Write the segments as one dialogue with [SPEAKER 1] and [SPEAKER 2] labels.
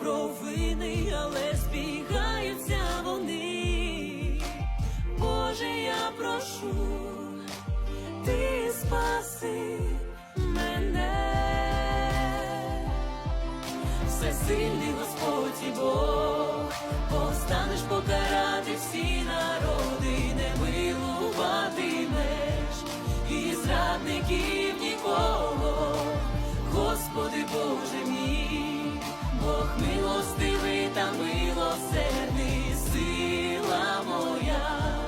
[SPEAKER 1] провини, але збігаються вони. Боже, я прошу, ти спаси мене. Всесильний Господь і Бог, повстанеш покарати всі народи, не милуватимеш і зрадників нікого, Господи Боже Бог милостивий та милосердний, сила моя,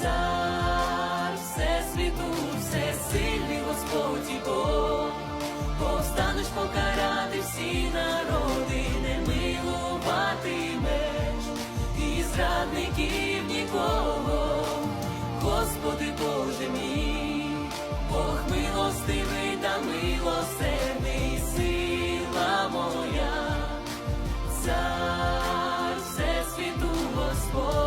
[SPEAKER 1] цар все сильний Господь і Бог, повстанеш покарати всі народи, не милуватимеш і зрадників нікого, Господи Боже мій, Бог милостивий та милосердний. Господь.